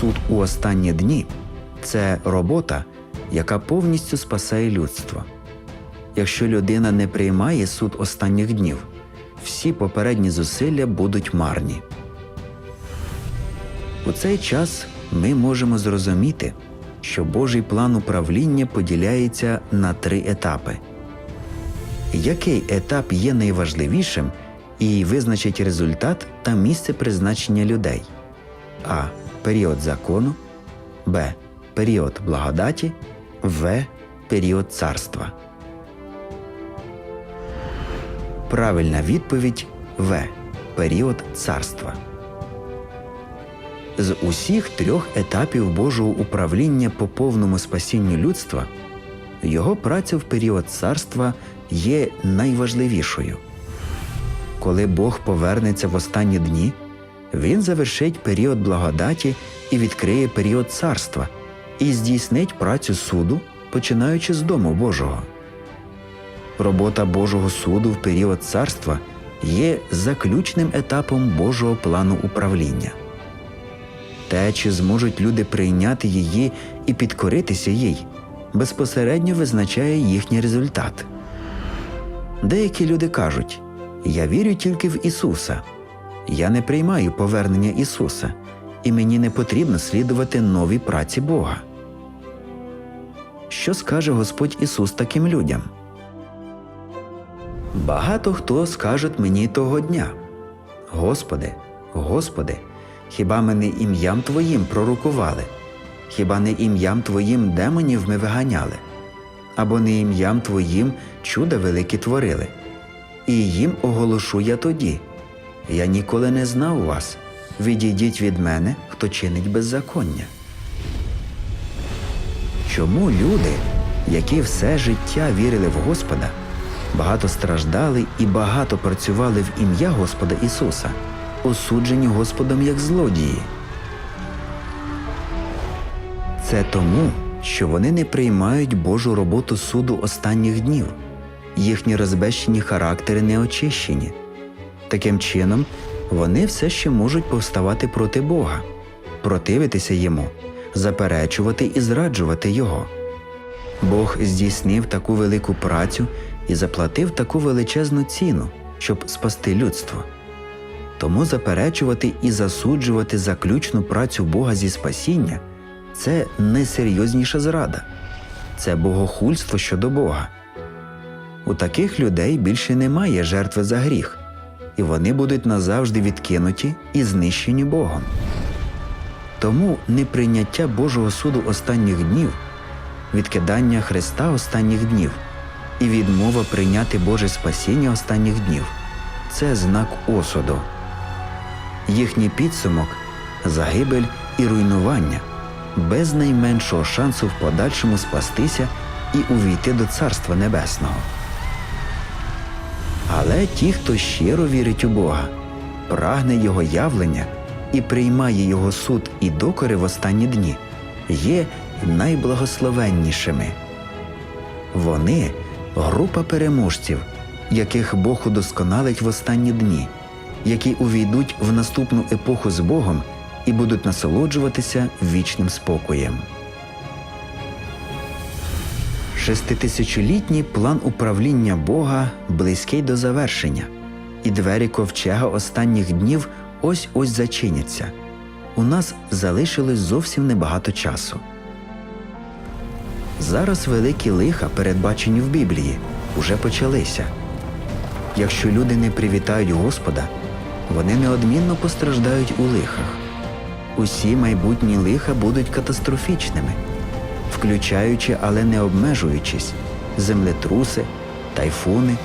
суд у останні дні це робота, яка повністю спасає людство. Якщо людина не приймає суд останніх днів, всі попередні зусилля будуть марні. У цей час ми можемо зрозуміти, що Божий план управління поділяється на три етапи. Який етап є найважливішим і визначить результат та місце призначення людей? А. Період закону, Б. Період благодаті, В. Період царства. Правильна відповідь В. Період царства. З усіх трьох етапів Божого управління по повному спасінню людства його праця в період царства є найважливішою. Коли Бог повернеться в останні дні, він завершить період благодаті і відкриє період царства і здійснить працю суду, починаючи з дому Божого. Робота Божого суду в період царства є заключним етапом Божого плану управління. Те, чи зможуть люди прийняти її і підкоритися їй, безпосередньо визначає їхній результат. Деякі люди кажуть Я вірю тільки в Ісуса, я не приймаю повернення Ісуса, і мені не потрібно слідувати новій праці Бога. Що скаже Господь Ісус таким людям? Багато хто скажуть мені того дня Господи, Господи, хіба ми не ім'ям Твоїм пророкували, хіба не ім'ям Твоїм демонів ми виганяли, або не ім'ям Твоїм чуда великі творили. І їм оголошу я тоді Я ніколи не знав вас. Відійдіть від мене, хто чинить беззаконня. Чому люди, які все життя вірили в Господа, багато страждали і багато працювали в ім'я Господа Ісуса, осуджені Господом як злодії? Це тому, що вони не приймають Божу роботу суду останніх днів, їхні розбещені характери не очищені. Таким чином, вони все ще можуть повставати проти Бога, противитися йому, заперечувати і зраджувати Його. Бог здійснив таку велику працю і заплатив таку величезну ціну, щоб спасти людство. Тому заперечувати і засуджувати заключну працю Бога зі спасіння це найсерйозніша зрада, це богохульство щодо Бога. У таких людей більше немає жертви за гріх, і вони будуть назавжди відкинуті і знищені Богом. Тому неприйняття Божого суду останніх днів, відкидання Христа останніх днів і відмова прийняти Боже спасіння останніх днів це знак осуду. Їхній підсумок загибель і руйнування без найменшого шансу в подальшому спастися і увійти до Царства Небесного. Але ті, хто щиро вірить у Бога, прагне Його явлення і приймає Його суд і докори в останні дні, є найблагословеннішими. Вони група переможців, яких Бог удосконалить в останні дні, які увійдуть в наступну епоху з Богом і будуть насолоджуватися вічним спокоєм. Шеститисячолітній план управління Бога близький до завершення, і двері ковчега останніх днів ось ось зачиняться. У нас залишилось зовсім небагато часу. Зараз великі лиха, передбачені в Біблії, уже почалися. Якщо люди не привітають Господа, вони неодмінно постраждають у лихах. Усі майбутні лиха будуть катастрофічними включаючи, але не обмежуючись, землетруси, тайфуни,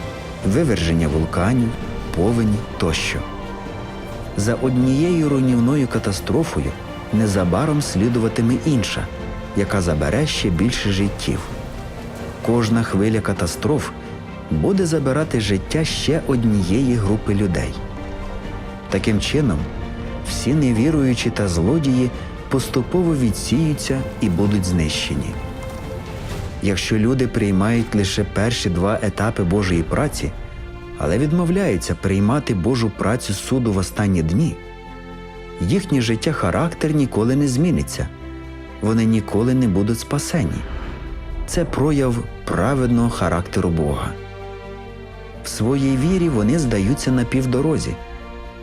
виверження вулканів, повені тощо. За однією руйнівною катастрофою незабаром слідуватиме інша, яка забере ще більше життів. Кожна хвиля катастроф буде забирати життя ще однієї групи людей. Таким чином, всі невіруючі та злодії поступово відсіються і будуть знищені. Якщо люди приймають лише перші два етапи Божої праці, але відмовляються приймати Божу працю суду в останні дні, їхнє життя характер ніколи не зміниться, вони ніколи не будуть спасені. Це прояв праведного характеру Бога. В своїй вірі вони здаються на півдорозі,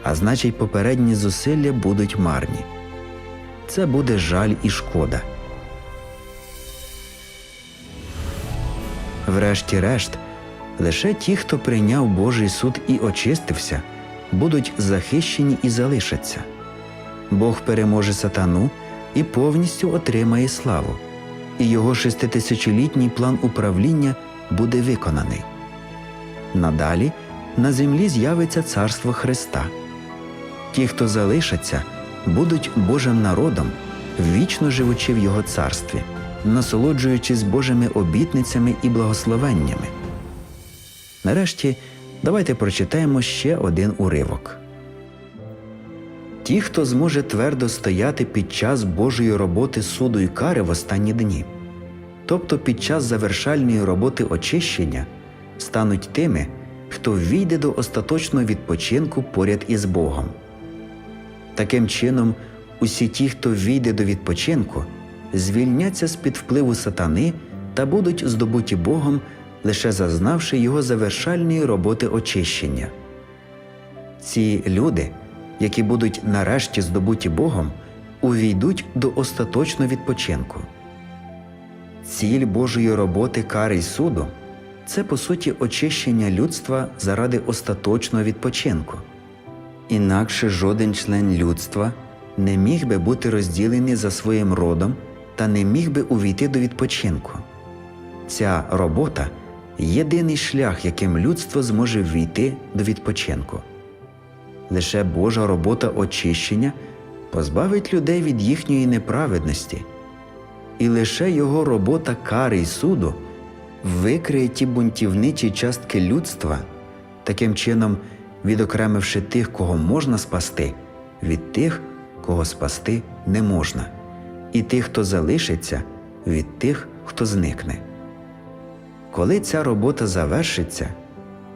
а значить, попередні зусилля будуть марні. Це буде жаль і шкода. Врешті-решт, лише ті, хто прийняв Божий суд і очистився, будуть захищені і залишаться. Бог переможе сатану і повністю отримає славу, і його шеститисячолітній план управління буде виконаний. Надалі на землі з'явиться царство Христа. Ті, хто залишаться, будуть Божим народом, вічно живучи в Його царстві, насолоджуючись Божими обітницями і благословеннями. Нарешті давайте прочитаємо ще один уривок. Ті, хто зможе твердо стояти під час Божої роботи суду і кари в останні дні, тобто під час завершальної роботи очищення, стануть тими, хто війде до остаточного відпочинку поряд із Богом. Таким чином, усі ті, хто війде до відпочинку, звільняться з під впливу сатани та будуть здобуті Богом, лише зазнавши його завершальної роботи очищення. Ці люди, які будуть нарешті здобуті Богом, увійдуть до остаточного відпочинку. Ціль Божої роботи кари й суду це по суті очищення людства заради остаточного відпочинку. Інакше жоден член людства не міг би бути розділений за своїм родом та не міг би увійти до відпочинку. Ця робота єдиний шлях, яким людство зможе ввійти до відпочинку. Лише Божа робота очищення позбавить людей від їхньої неправедності, і лише його робота кари й суду викриє ті бунтівничі частки людства, таким чином відокремивши тих, кого можна спасти, від тих, кого спасти не можна, і тих, хто залишиться, від тих, хто зникне. Коли ця робота завершиться,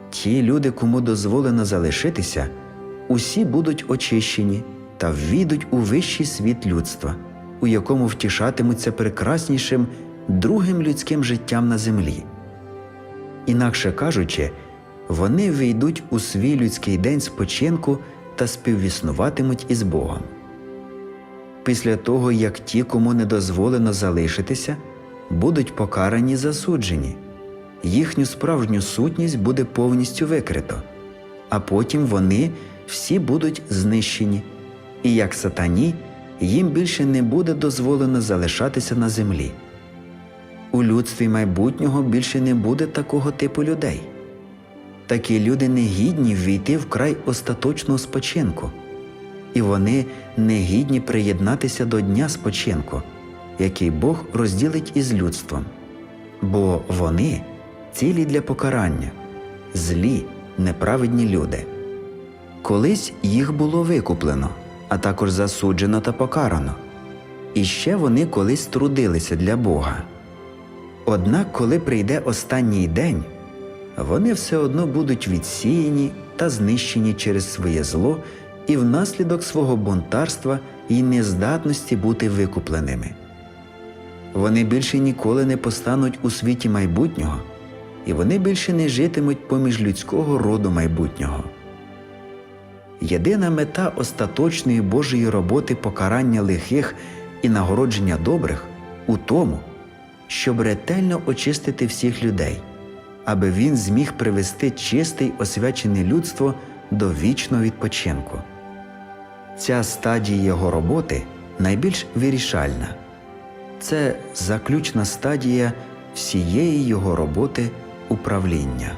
ті люди, кому дозволено залишитися, усі будуть очищені та ввійдуть у вищий світ людства, у якому втішатимуться прекраснішим другим людським життям на землі. Інакше кажучи, вони війдуть у свій людський день спочинку та співвіснуватимуть із Богом. Після того, як ті, кому не дозволено залишитися, будуть покарані засуджені, їхню справжню сутність буде повністю викрито, а потім вони всі будуть знищені, і як сатані їм більше не буде дозволено залишатися на землі. У людстві майбутнього більше не буде такого типу людей. Такі люди не гідні ввійти в край остаточного спочинку, і вони не гідні приєднатися до дня спочинку, який Бог розділить із людством, бо вони цілі для покарання, злі, неправедні люди. Колись їх було викуплено, а також засуджено та покарано, і ще вони колись трудилися для Бога. Однак, коли прийде останній день, вони все одно будуть відсіяні та знищені через своє зло і внаслідок свого бунтарства і нездатності бути викупленими. Вони більше ніколи не постануть у світі майбутнього, і вони більше не житимуть поміж людського роду майбутнього. Єдина мета остаточної Божої роботи покарання лихих і нагородження добрих у тому, щоб ретельно очистити всіх людей, аби він зміг привести чисте й освячене людство до вічного відпочинку. Ця стадія його роботи найбільш вирішальна. Це заключна стадія всієї його роботи управління.